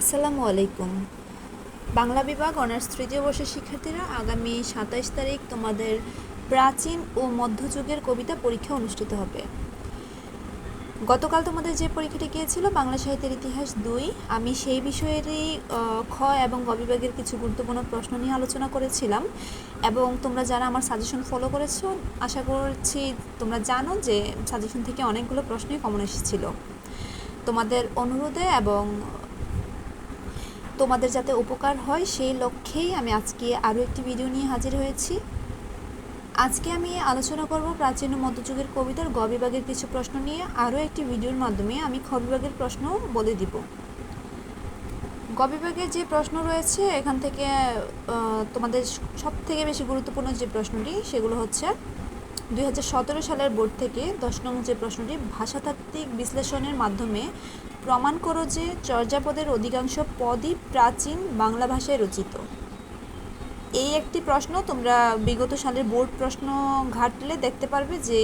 আসসালামু আলাইকুম। বাংলা বিভাগ অনার্স তৃতীয় বর্ষের শিক্ষার্থীরা আগামী সাতাইশ তারিখ তোমাদের প্রাচীন ও মধ্যযুগের কবিতা পরীক্ষা অনুষ্ঠিত হবে। গতকাল তোমাদের যে পরীক্ষাটি গিয়েছিল, বাংলা সাহিত্যের ইতিহাস দুই, আমি সেই বিষয়েরই খ এবং গ বিভাগের কিছু গুরুত্বপূর্ণ প্রশ্ন নিয়ে আলোচনা করেছিলাম এবং তোমরা যারা আমার সাজেশন ফলো করেছ, আশা করছি তোমরা জানো যে সাজেশন থেকে অনেকগুলো প্রশ্নই কমন এসেছিল। তোমাদের অনুরোধে এবং তোমাদের যাতে উপকার হয় সেই লক্ষ্যেই আমি আজকে আরও একটি ভিডিও নিয়ে হাজির হয়েছি। আজকে আমি আলোচনা করব প্রাচীন মধ্যযুগের কবিতার গ বিভাগের কিছু প্রশ্ন নিয়ে। আরও একটি ভিডিওর মাধ্যমে আমি খ বিভাগের প্রশ্ন বলে দিব। গ বিভাগের যে প্রশ্ন রয়েছে, এখান থেকে তোমাদের সব থেকে বেশি গুরুত্বপূর্ণ যে প্রশ্নটি, সেগুলো হচ্ছে দু হাজার সতেরো সালের বোর্ড থেকে দশ নং যে প্রশ্নটি, ভাষাতাত্ত্বিক বিশ্লেষণের মাধ্যমে প্রমাণ করো যে চর্যাপদের অধিকাংশ পদই প্রাচীন বাংলা ভাষায় রচিত। এই একটি প্রশ্ন তোমরা বিগত সালের বোর্ড প্রশ্ন ঘাটলে দেখতে পারবে যে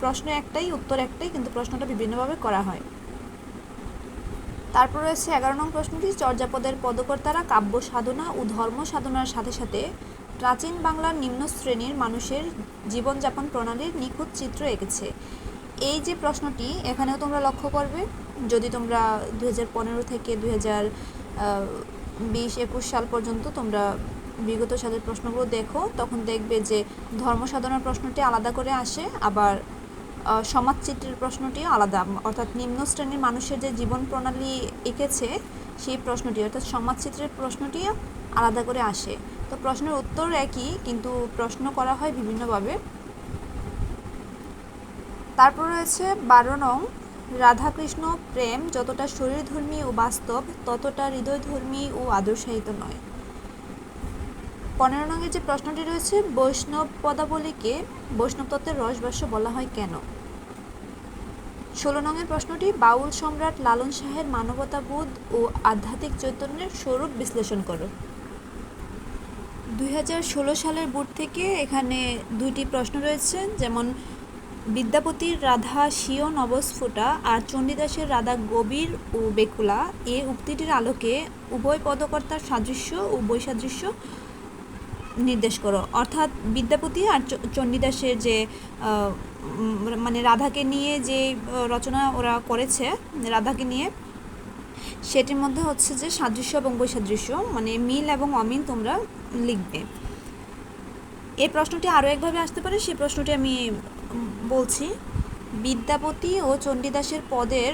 প্রশ্ন একটাই, উত্তর একটাই, কিন্তু প্রশ্নটা বিভিন্নভাবে করা হয়। তারপর রয়েছে এগারো নং প্রশ্নটি চর্যাপদের পদকর্তারা কাব্য সাধনা ও ধর্ম সাধনার সাথে সাথে প্রাচীন বাংলার নিম্ন শ্রেণির মানুষের জীবনযাপন প্রণালীর নিখুঁত চিত্র এঁকেছে। এই যে প্রশ্নটি, এখানেও তোমরা লক্ষ্য করবে, যদি তোমরা দু থেকে হাজার বিশ, একুশ সাল পর্যন্ত তোমরা বিগত সালের প্রশ্নগুলো দেখো, তখন দেখবে যে ধর্ম সাধনার প্রশ্নটি আলাদা করে আসে, আবার সমাজচিত্রের প্রশ্নটিও আলাদা। অর্থাৎ নিম্ন শ্রেণির মানুষের যে জীবন প্রণালী এঁকেছে, সেই প্রশ্নটি, অর্থাৎ সমাজচিত্রের প্রশ্নটিও আলাদা করে আসে। তো প্রশ্নের উত্তর একই, কিন্তু প্রশ্ন করা হয় বিভিন্নভাবে তারপর রয়েছে বারো নং, রাধাকৃষ্ণ প্রেম যতটা শরীরধর্মী ও বাস্তব, ততটা হৃদয়ধর্মী ও আদর্শায়িত নয়। পনেরো নঙের যে প্রশ্নটি রয়েছে, বৈষ্ণব পদাবলীকে বৈষ্ণব তত্ত্বের রসভাষ্য বলা হয় কেন? ষোলো নঙের প্রশ্নটি, বাউল সম্রাট লালন শাহের মানবতাবোধ ও আধ্যাত্মিক চৈতন্যের স্বরূপ বিশ্লেষণ করো। দুই হাজার ষোলো সালের বোর্ড থেকে এখানে দুইটি প্রশ্ন রয়েছে, যেমন বিদ্যাপতির রাধা, স্বীয় নবস্ফুটা আর চণ্ডীদাসের রাধা গভীর ও বেকুলা এ উক্তিটির আলোকে উভয় পদকর্তার সাদৃশ্য ও বৈসাদৃশ্য নির্দেশ করো। অর্থাৎ বিদ্যাপতি আর চণ্ডীদাসের যে মানে রাধাকে নিয়ে যে রচনা ওরা করেছে, রাধাকে নিয়ে, সেটির মধ্যে হচ্ছে যে সাদৃশ্য এবং বৈসাদৃশ্য মানে মিল এবং অমিল তোমরা লিখবে। এই প্রশ্নটি আরও একভাবে আসতে পারে সেই প্রশ্নটি আমি বলছি, বিদ্যাপতি ও চণ্ডীদাসের পদের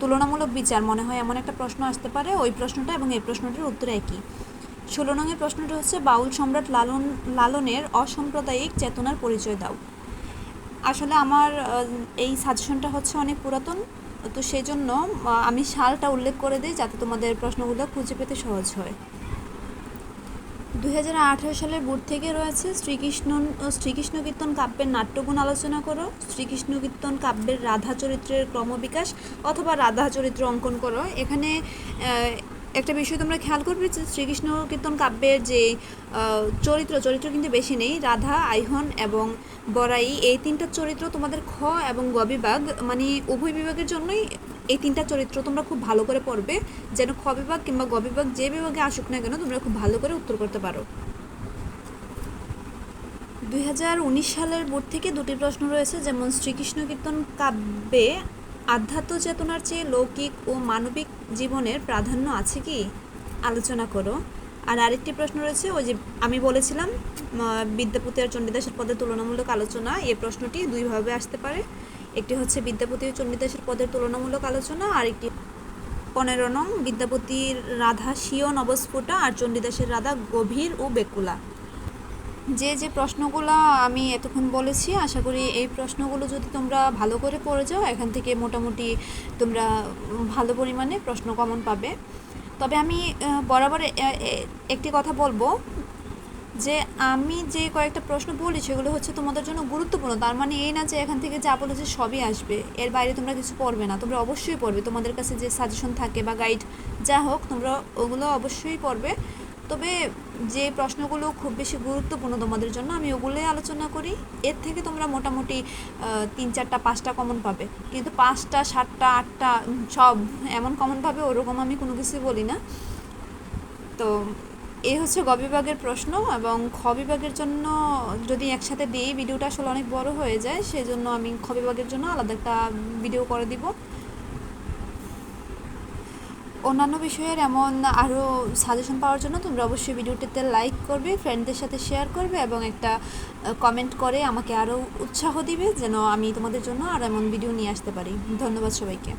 তুলনামূলক বিচার, মনে হয় এমন একটা প্রশ্ন আসতে পারে, ওই প্রশ্নটা এবং এই প্রশ্নটির উত্তর একই। ষোলো নঙের প্রশ্নটি হচ্ছে, বাউল সম্রাট লালন, লালনের অসাম্প্রদায়িক চেতনার পরিচয় দাও। আসলে আমার এই সাজেশনটা হচ্ছে অনেক পুরাতন, তো সেই জন্য আমি সালটা উল্লেখ করে দিই যাতে তোমাদের প্রশ্নগুলো খুঁজে পেতে সহজ হয়। দু হাজার আঠেরো সালের বোর্ড থেকে রয়েছে শ্রীকৃষ্ণ শ্রীকৃষ্ণ কীর্তন কাব্যের নাট্যগুণ আলোচনা করো। শ্রীকৃষ্ণ কীর্তন কাব্যের রাধা চরিত্রের ক্রমবিকাশ অথবা রাধা চরিত্র অঙ্কন করো। এখানে একটা বিষয় তোমরা খেয়াল করবে যে শ্রীকৃষ্ণ কীর্তন কাব্যের যে চরিত্র চরিত্র কিন্তু বেশি নেই। রাধা, আইহন এবং বরাই এই তিনটা চরিত্র তোমাদের খ এবং গ বিভাগ মানে উভয় বিভাগের জন্যই এই তিনটা চরিত্র তোমরা খুব ভালো করে পড়বে, যেন খ বিভাগ কিংবা গ বিভাগ যে বিভাগে আসুক না কেন তোমরা খুব ভালো করে উত্তর করতে পারো। দু হাজার উনিশ সালের বোর্ড থেকে দুটি প্রশ্ন রয়েছে, যেমন শ্রীকৃষ্ণ কীর্তন কাব্যে আধ্যাত্ম চেতনার চেয়ে লৌকিক ও মানবিক জীবনের প্রাধান্য আছে কি? আলোচনা করো। আর আরেকটি প্রশ্ন রয়েছে, ওই যে আমি বলেছিলাম বিদ্যাপতি আর চণ্ডীদাসের পদে তুলনামূলক আলোচনা এই প্রশ্নটি দুইভাবে আসতে পারে। একটি হচ্ছে বিদ্যাপতি ও চণ্ডীদাসের পদের তুলনামূলক আলোচনা আর একটি পনেরো নং বিদ্যাপতির রাধা স্বীয় নবস্ফুটা আর চণ্ডীদাসের রাধা গভীর ও বেকুলা। যে যে প্রশ্নগুলো আমি এতক্ষণ বলেছি, আশা করি এই প্রশ্নগুলো যদি তোমরা ভালো করে পড়ে যাও, এখান থেকে মোটামুটি তোমরা ভালো পরিমাণে প্রশ্ন কমন পাবে। তবে আমি বরাবর একটি কথা বলব। যে আমি যে কয়েকটা প্রশ্ন বলি সেগুলো হচ্ছে তোমাদের জন্য গুরুত্বপূর্ণ। তার মানে এই না যে এখান থেকে যা বলেছে সবই আসবে। এর বাইরে তোমরা কিছু পড়বে না। তোমরা অবশ্যই পড়বে। তোমাদের কাছে যে সাজেশন থাকে বা গাইড যা হোক, তোমরা ওগুলো অবশ্যই পড়বে। তবে যে প্রশ্নগুলো খুব বেশি গুরুত্বপূর্ণ তোমাদের জন্য, আমি ওগুলোই আলোচনা করি। এর থেকে তোমরা মোটামুটি তিন চারটা, পাঁচটা কমন পাবে। কিন্তু পাঁচটা, সাতটা, আটটা সব এমন কমন পাবে, ওরকম আমি কোনো কিছুই বলি না। তো এই হচ্ছে গ বিভাগের প্রশ্ন এবং খ বিভাগের জন্য যদি একসাথে দিই ভিডিওটা আসলে অনেক বড় হয়ে যায় সেই জন্য আমি খ বিভাগের জন্য আলাদা একটা ভিডিও করে দিব। অন্যান্য বিষয়ের এমন আরও সাজেশন পাওয়ার জন্য তোমরা অবশ্যই ভিডিওটিতে লাইক করবে ফ্রেন্ডদের সাথে শেয়ার করবে এবং একটা কমেন্ট করে আমাকে আরও উৎসাহ দিবে যেন আমি তোমাদের জন্য আর এমন ভিডিও নিয়ে আসতে পারি। ধন্যবাদ সবাইকে।